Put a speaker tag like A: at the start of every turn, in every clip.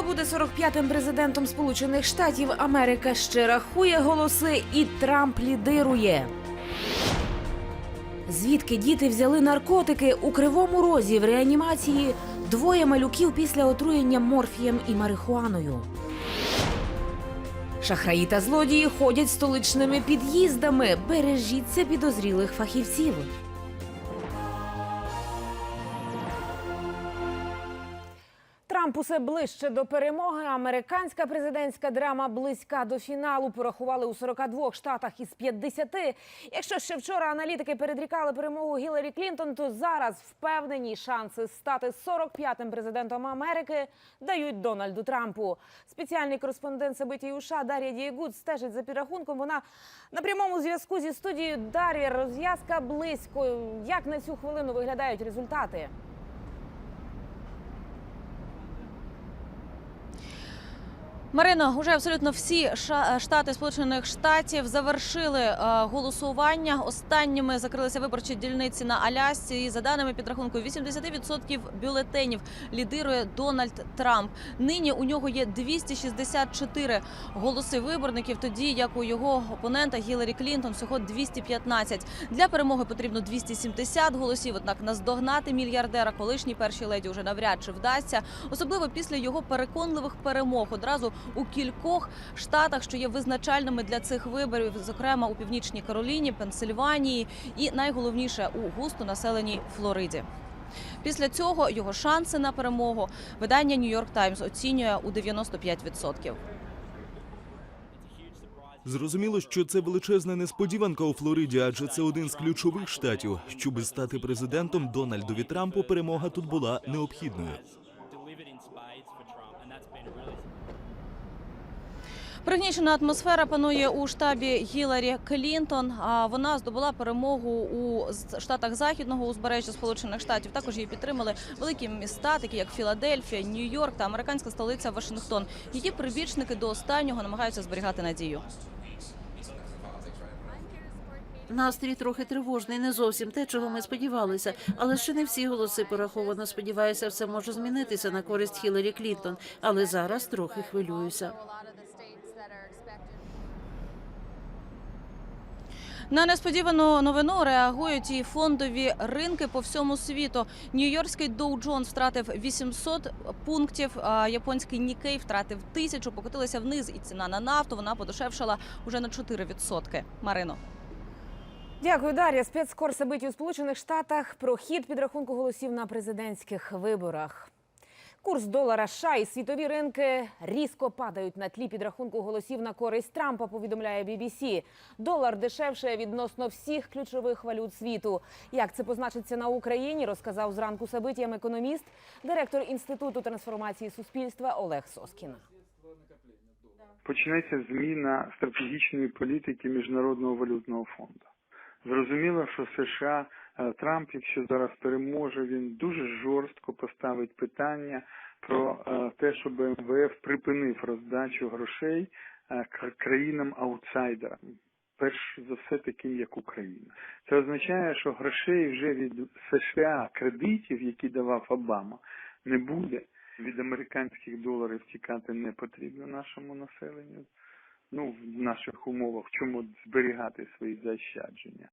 A: Хто буде 45-м президентом Сполучених Штатів? Америка ще рахує голоси, і Трамп лідирує. Звідки діти взяли наркотики у кривому розі в реанімації двоє малюків після отруєння морфієм і марихуаною. Шахраї та злодії ходять столичними під'їздами. Бережіться підозрілих фахівців. Трамп усе ближче до перемоги. Американська президентська драма близька до фіналу. Порахували у 42 штатах із 50. Якщо ще вчора аналітики передрікали перемогу Гіларі Клінтон, то зараз впевнені шанси стати 45-м президентом Америки дають Дональду Трампу. Спеціальний кореспондент собитій у США Дар'я Дієгуд стежить за підрахунком. Вона на прямому зв'язку зі студією Дар'я розв'язка близько. Як на цю хвилину виглядають результати?
B: Марино, уже абсолютно всі ша- штати Сполучених Штатів завершили е, голосування. Останніми закрилися виборчі дільниці на Алясці. І за даними підрахунку, 80% бюлетенів лідирує Дональд Трамп. Нині у нього є 264 голоси виборників, тоді як у його опонента Гіларі Клінтон всього 215. Для перемоги потрібно 270 голосів. Однак наздогнати мільярдера колишній першій леді вже навряд чи вдасться, особливо після його переконливих перемог одразу у кількох штатах, що є визначальними для цих виборів, зокрема у північній Кароліні, Пенсильванії і найголовніше у густо населеній Флориді. Після цього його шанси на перемогу видання Нью-Йорк Таймс оцінює у 95%.
C: Зрозуміло, що це величезна несподіванка у Флориді, адже це один з ключових штатів. Щоби стати президентом Дональдові Трампу, перемога тут була необхідною.
B: Пригнічена атмосфера панує у штабі Гіларі Клінтон. А вона здобула перемогу у штатах західного узбережжя Сполучених Штатів. Також її підтримали великі міста, такі як Філадельфія, Нью-Йорк та американська столиця Вашингтон. Її прибічники до останнього намагаються зберігати надію.
D: Настрій трохи тривожний, не зовсім те, чого ми сподівалися. Але ще не всі голоси пораховано. Сподіваюся, все може змінитися на користь Хіларі Клінтон. Але зараз трохи хвилююся.
B: На несподівану новину реагують і фондові ринки по всьому світу. Нью-Йоркський Dow Jones втратив 800 пунктів, а японський Нікей втратив тисячу. Покотилася вниз, і ціна на нафту вона подешевшала уже на 4%. Марино.
A: Дякую, Дар'я. Спецкор собиті у Сполучених Штатах про хід підрахунку голосів на президентських виборах. Курс долара США і світові ринки різко падають на тлі підрахунку голосів на користь Трампа. Повідомляє BBC. Долар дешевше відносно всіх ключових валют світу. Як це позначиться на Україні? Розказав зранку собитіям економіст, директор інституту трансформації суспільства Олег Соскін.
E: почнеться зміна стратегічної політики міжнародного валютного фонду. Зрозуміло, що США Трамп, якщо зараз переможе, він дуже жорстко поставить питання про е, те, щоб МВФ припинив роздачу грошей е, кра- країнам-аутсайдерам. Перш за все таким, як Україна. Це означає, що грошей вже від США кредитів, які давав Обама, не буде. Від американських доларів тікати не потрібно нашому населенню. Ну, в наших умовах чому зберігати свої заощадження.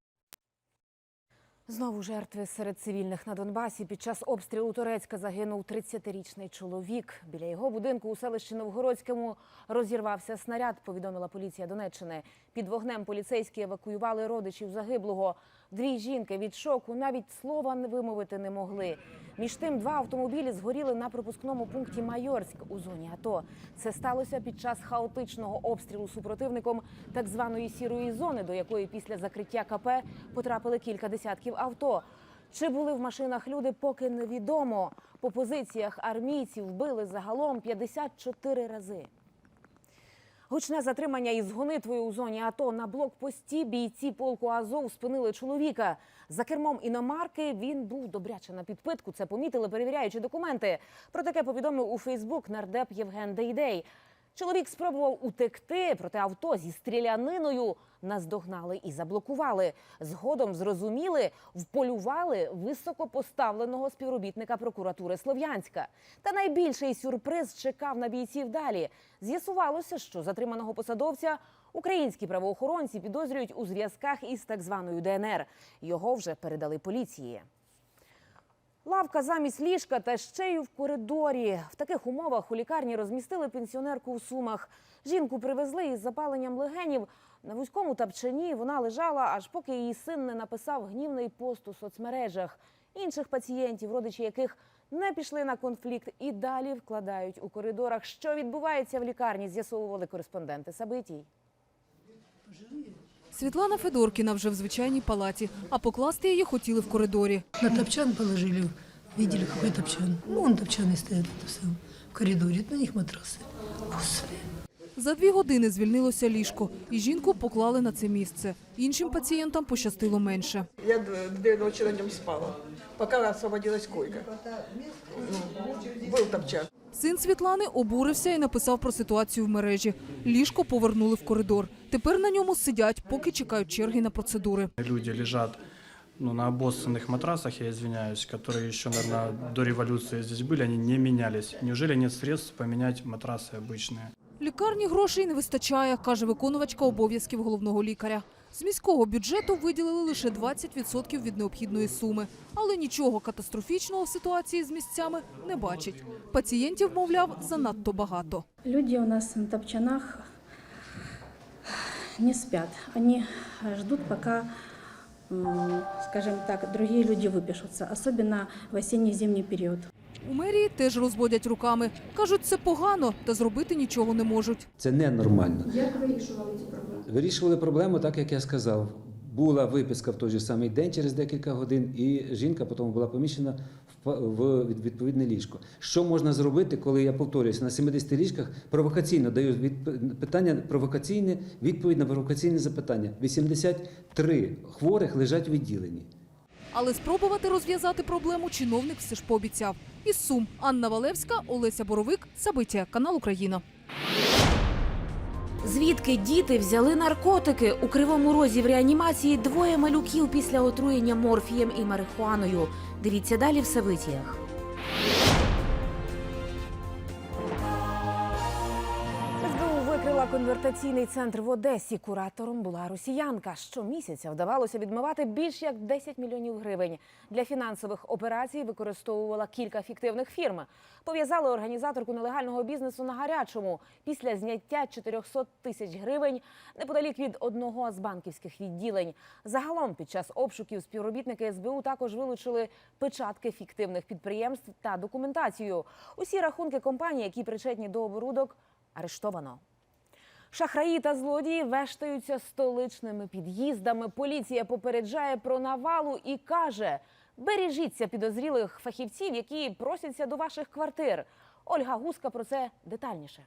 A: Знову жертви серед цивільних на Донбасі. Під час обстрілу Турецька загинув 30-річний чоловік. Біля його будинку у селищі Новгородському розірвався снаряд, повідомила поліція Донеччини. Під вогнем поліцейські евакуювали родичів загиблого. Дві жінки від шоку навіть слова не вимовити не могли. Між тим, два автомобілі згоріли на пропускному пункті Майорськ у зоні АТО. Це сталося під час хаотичного обстрілу супротивником так званої сірої зони, до якої після закриття КП потрапили кілька десятків авто. Чи були в машинах люди, поки невідомо. По позиціях армійців вбили загалом 54 рази. Гучне затримання із гонитвою у зоні АТО на блокпості бійці полку Азов спинили чоловіка. За кермом іномарки він був добряче на підпитку. Це помітили, перевіряючи документи. Про таке повідомив у Фейсбук нардеп Євген Дейдей. Чоловік спробував утекти, проте авто зі стріляниною наздогнали і заблокували. Згодом зрозуміли, вполювали високопоставленого співробітника прокуратури Слов'янська. Та найбільший сюрприз чекав на бійців далі. З'ясувалося, що затриманого посадовця українські правоохоронці підозрюють у зв'язках із так званою ДНР. Його вже передали поліції. Лавка замість ліжка та ще й в коридорі. В таких умовах у лікарні розмістили пенсіонерку у сумах. Жінку привезли із запаленням легенів. На вузькому тапчані вона лежала, аж поки її син не написав гнівний пост у соцмережах. Інших пацієнтів, родичі яких не пішли на конфлікт і далі вкладають у коридорах. Що відбувається в лікарні, з'ясовували кореспонденти Сабитій.
F: Світлана Федоркіна вже в звичайній палаті, а покласти її хотіли в коридорі.
G: На топчан положили. Видели, какой топчан? Ну, вон топчаны стоят это сам, в коридоре. На них матрасы. Господи.
F: За дві години звільнилося ліжко, і жінку поклали на це місце. Іншим пацієнтам пощастило менше.
H: Я д- две ночи на нем спала, пока освободилась койка. Ну, был топчан.
F: Син Світлани обурився і написав про ситуацію в мережі. Ліжко повернули в коридор. Тепер на ньому сидять, поки чекають черги на процедури.
I: Люди лежат ну, на обоссанных матрасах, я извиняюсь, которые еще, наверное, до революции здесь были, они не менялись. Неужели нет средств поменять матрасы обычные?
F: Лікарні грошей не вистачає, каже виконувачка обов'язків головного лікаря. З міського бюджету виділили лише 20% від необхідної суми. Але нічого катастрофічного в ситуації з місцями не бачить. Пацієнтів, мовляв, занадто багато.
J: Люди у нас на топчанах не спят. Они ждут, пока, скажем так, другие люди выпишутся, особенно в осенне-зимний период.
F: У мерії теж розводять руками. Кажуть, це погано, та зробити нічого не можуть.
K: Це ненормально. Як вирішували ці проблеми? Вирішували проблему, так як я сказав. Була виписка в той же самий день через декілька годин, і жінка потім була поміщена в від- відповідне ліжко. Що можна зробити, коли я повторююся на 70 ліжках провокаційно даю відп- питання провокаційне, відповідь на провокаційне запитання. 83 хворих лежать у відділенні.
F: Але спробувати розв'язати проблему чиновник все ж пообіцяв. Із Сум Анна Валевська, Олеся Боровик, Сабиття, канал Україна.
A: Звідки діти взяли наркотики у кривому розі в реанімації двоє малюків після отруєння морфієм і марихуаною. Дивіться далі в Савитіях. Конвертаційний центр в Одесі. Куратором була росіянка. Щомісяця вдавалося відмивати більш як 10 мільйонів гривень. Для фінансових операцій використовувала кілька фіктивних фірм. Пов'язали організаторку нелегального бізнесу на гарячому після зняття 400 тисяч гривень неподалік від одного з банківських відділень. Загалом під час обшуків співробітники СБУ також вилучили печатки фіктивних підприємств та документацію. Усі рахунки компаній, які причетні до оборудок, арештовано. Шахраї та злодії вештаються столичними під'їздами. Поліція попереджає про навалу і каже: бережіться підозрілих фахівців, які просяться до ваших квартир. Ольга Гуска про це детальніше.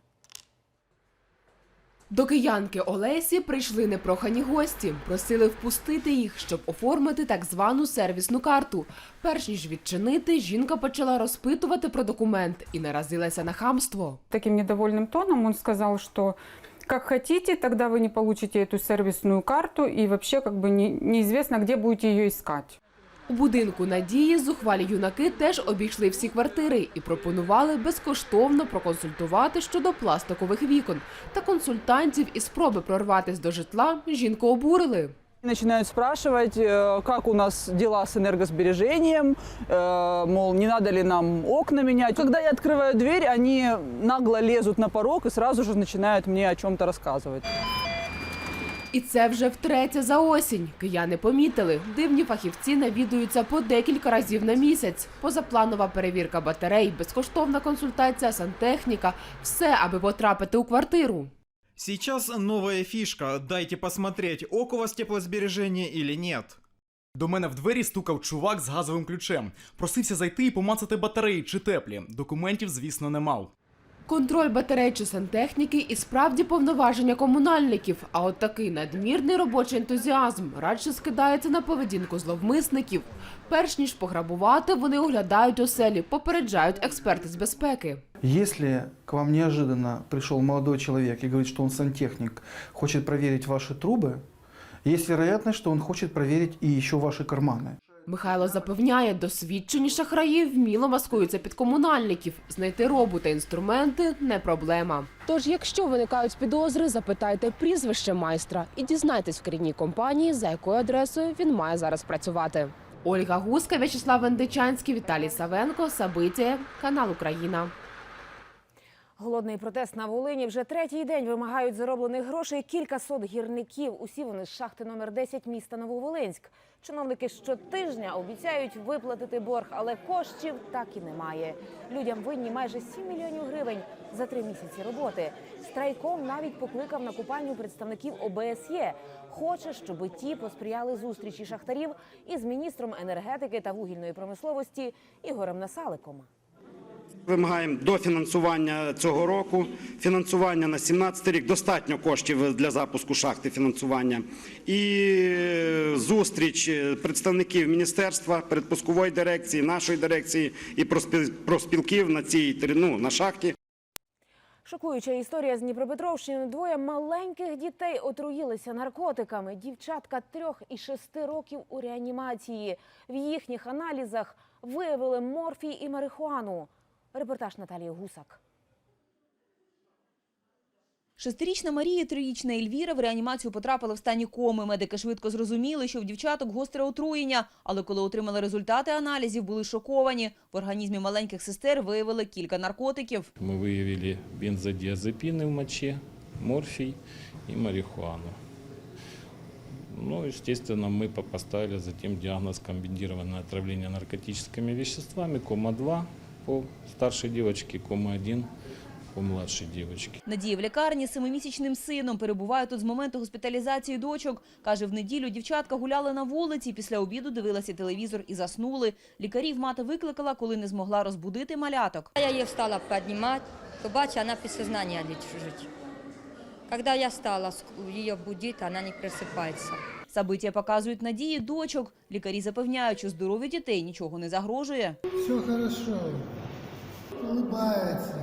L: До киянки Олесі прийшли непрохані гості, просили впустити їх, щоб оформити так звану сервісну карту. Перш ніж відчинити, жінка почала розпитувати про документ і наразилася на хамство.
G: Таким недовольным тоном он сказал, что как хотите, тогда вы не получите эту сервисную карту и вообще как бы не, неизвестно, где будете ее искать.
L: У будинку Надії зухвалі юнаки теж обійшли всі квартири і пропонували безкоштовно проконсультувати щодо пластикових вікон. Та консультантів і спроби прорватися до житла жінку обурили.
H: Начинают спрашивать, э, как у нас дела с энергосбережением, э, мол, не надо ли нам окна менять. Когда я открываю дверь, они нагло лезут на порог и сразу же начинают мне о чем-то рассказывать.
L: І це вже втретє за осінь. Кияни помітили, дивні фахівці навідуються по декілька разів на місяць. Позапланова перевірка батарей, безкоштовна консультація, сантехніка – все, аби потрапити у квартиру.
I: Сейчас новая фішка. Дайте посмотреть, ок у вас теплосбережение или нет.
H: До мене в двері стукав чувак з газовим ключем. Просився зайти і помацати батареї чи теплі. Документів, звісно, не мав.
L: Контроль батарей чи сантехніки і справді повноваження комунальників. А от такий надмірний робочий ентузіазм радше скидається на поведінку зловмисників. Перш ніж пограбувати, вони оглядають оселі, попереджають експерти з безпеки.
I: Если к вам неожиданно пришел молодой человек и говорит, что он сантехник, хочет проверить ваши трубы, есть вероятность, что он хочет проверить и еще ваши карманы.
L: Михайло запевняє, досвідчені шахраї вміло маскуються під комунальників. Знайти робу та інструменти не проблема. Тож, якщо виникають підозри, запитайте прізвище майстра і дізнайтесь в керівній компанії, за якою адресою він має зараз працювати. Ольга Гуска, В'ячеслав Вендичанський, Віталій Савенко, Сабиття, канал Україна.
A: Голодний протест на Волині вже третій день вимагають зароблених грошей кількасот гірників. Усі вони з шахти номер 10 міста Нововолинськ. Чиновники щотижня обіцяють виплатити борг, але коштів так і немає. Людям винні майже 7 мільйонів гривень за три місяці роботи. Страйком навіть покликав на купальню представників ОБСЄ. Хоче, щоб ті посприяли зустрічі шахтарів із міністром енергетики та вугільної промисловості Ігорем Насаликом.
M: Вимагаємо дофінансування цього року, фінансування на 17 рік, достатньо коштів для запуску шахти фінансування. І е, зустріч е, представників міністерства, передпускової дирекції, нашої дирекції і проспіл- профспілків на цій ну, на шахті.
A: Шокуюча історія з Дніпропетровщини. Двоє маленьких дітей отруїлися наркотиками. Дівчатка трьох і шести років у реанімації. В їхніх аналізах виявили морфій і марихуану. Репортаж Наталії Гусак.
N: Шестирічна Марія, і трирічна Ельвіра в реанімацію потрапили в стані коми. Медики швидко зрозуміли, що в дівчаток гостре отруєння, але коли отримали результати аналізів, були шоковані. В організмі маленьких сестер виявили кілька наркотиків.
O: Мы выявили бензодиазепины в моче, морфий и марихуану. Ну, естественно, мы по- поставили затем диагноз комбинированное отравление наркотическими веществами, кома-2 по старшей девочке, кома-1 по младшей девочке.
N: Надія в лікарні з семимісячним сином перебуває тут з моменту госпіталізації дочок. Каже, в неділю дівчатка гуляли на вулиці, після обіду дивилася телевізор і заснули. Лікарів мати викликала, коли не змогла розбудити маляток.
P: Я ее стала поднимать, то бачу, она без сознания лежит. Когда я стала ск- ее будить, она не просыпается.
N: Собиття показують надії дочок. Лікарі запевняють, що здоров'ю дітей нічого не загрожує.
Q: Все хорошо. Улыбается.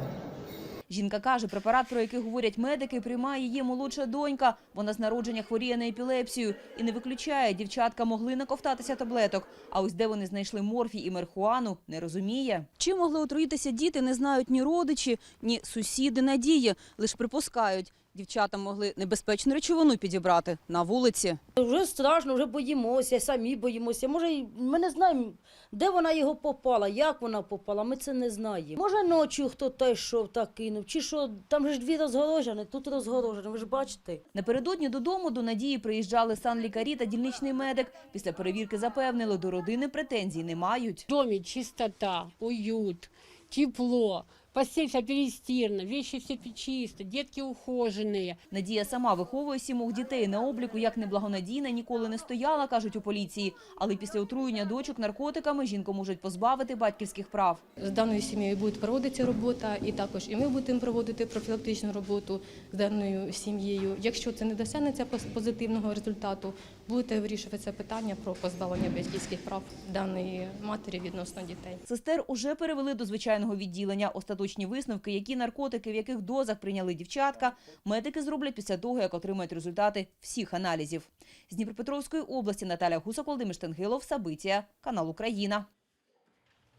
N: Жінка каже, препарат, про який говорять медики, приймає її молодша донька. Вона з народження хворіє на епілепсію і не виключає, дівчатка могли наковтатися таблеток. А ось де вони знайшли морфій і марихуану, не розуміє. Чим могли отруїтися діти, не знають ні родичі, ні сусіди Надії. Лише припускають, дівчата могли небезпечну речовину підібрати на вулиці.
R: Вже страшно, вже боїмося, самі боїмося. Може, й- ми не знаємо, де вона його попала, як вона попала, ми це не знаємо. Може, ночі хто та йшов та кинув, чи що, там же ж дві розгорожені, тут розгорожені, ви ж бачите.
N: Напередодні додому до Надії приїжджали санлікарі та дільничний медик. Після перевірки запевнили, до родини претензій не мають.
S: В доме чистота, уют, тепло, постель вся перестирана, вещи все чисто, детки ухоженные.
N: Надія сама виховує сімох дітей на обліку, як неблагонадійна, ніколи не стояла, кажуть у поліції. Але після отруєння дочок наркотиками жінку можуть позбавити батьківських прав.
T: З даною сім'єю буде проводитися робота, і також і ми будемо проводити профілактичну роботу з даною сім'єю. Якщо це не досягнеться позитивного результату, буде вирішуватися питання про позбавлення батьківських прав даної матері відносно дітей.
N: Сестер уже перевели до звичайного відділення. Остаточні висновки, які наркотики, в яких дозах прийняли дівчатка, медики зроблять після того, як отримають результати всіх аналізів. З Дніпропетровської області Наталя Гусак, Володимир Штангилов, Сабиція, канал Україна.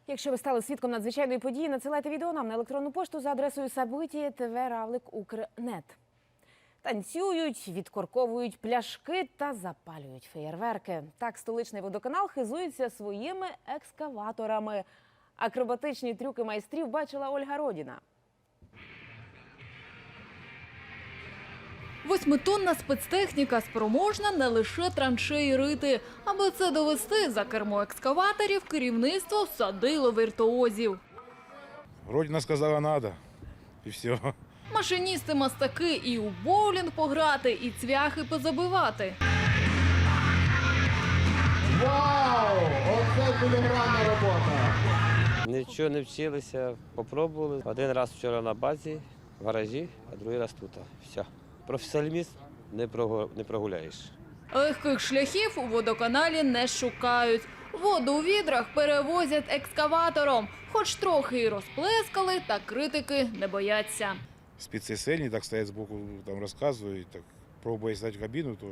A: Якщо ви стали свідком надзвичайної події, надсилайте відео нам на електронну пошту за адресою Сабиті ТВ Укрнет. Танцюють, відкорковують пляшки та запалюють феєрверки. Так столичний водоканал хизується своїми екскаваторами. Акробатичні трюки майстрів бачила Ольга Родіна.
U: Восьмитонна спецтехніка спроможна не лише траншеї рити. Аби це довести, за кермо екскаваторів керівництво садило віртуозів.
V: Родина сказала надо. И все.
U: Машиністи мастаки і у боулінг пограти, і цвяхи позабивати.
Q: Вау! Оце філігранна робота.
D: Нічого не вчилися, попробували. Один раз вчора на базі, в гаражі, а другий раз тут. Все. Професіоналізм не, прогуляєш.
U: Легких шляхів у водоканалі не шукають. Воду у відрах перевозять екскаватором. Хоч трохи і розплескали, та критики не бояться.
V: Спецы сильні, так стоять збоку, там розказують, так пробує стати в кабіну, то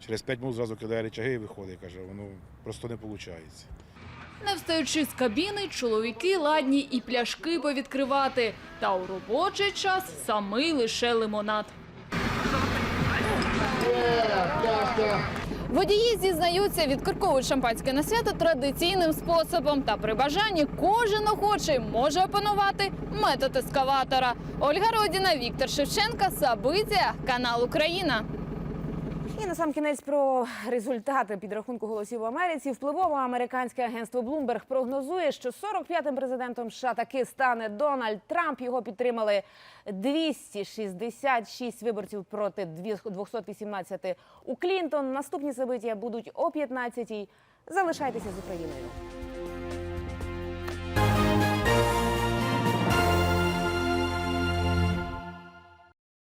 V: через 5 минут зразу кидає речаги і виходить. Каже, воно просто не виходить.
U: Не встаючи з кабіни, чоловіки ладні і пляшки повідкривати. Та у робочий час самий лише лимонад. Водії зізнаються, відкорковують шампанське на свято традиційним способом. Та при бажанні кожен охочий може опанувати метод ескаватора. Ольга Родіна, Віктор Шевченка, Сабиція, канал Україна.
A: І на сам кінець про результати підрахунку голосів в Америці. Впливове американське агентство Bloomberg прогнозує, що 45-м президентом США таки стане Дональд Трамп. Його підтримали 266 виборців проти 218 у Клінтон. Наступні события будуть о 15-й. Залишайтеся з Україною.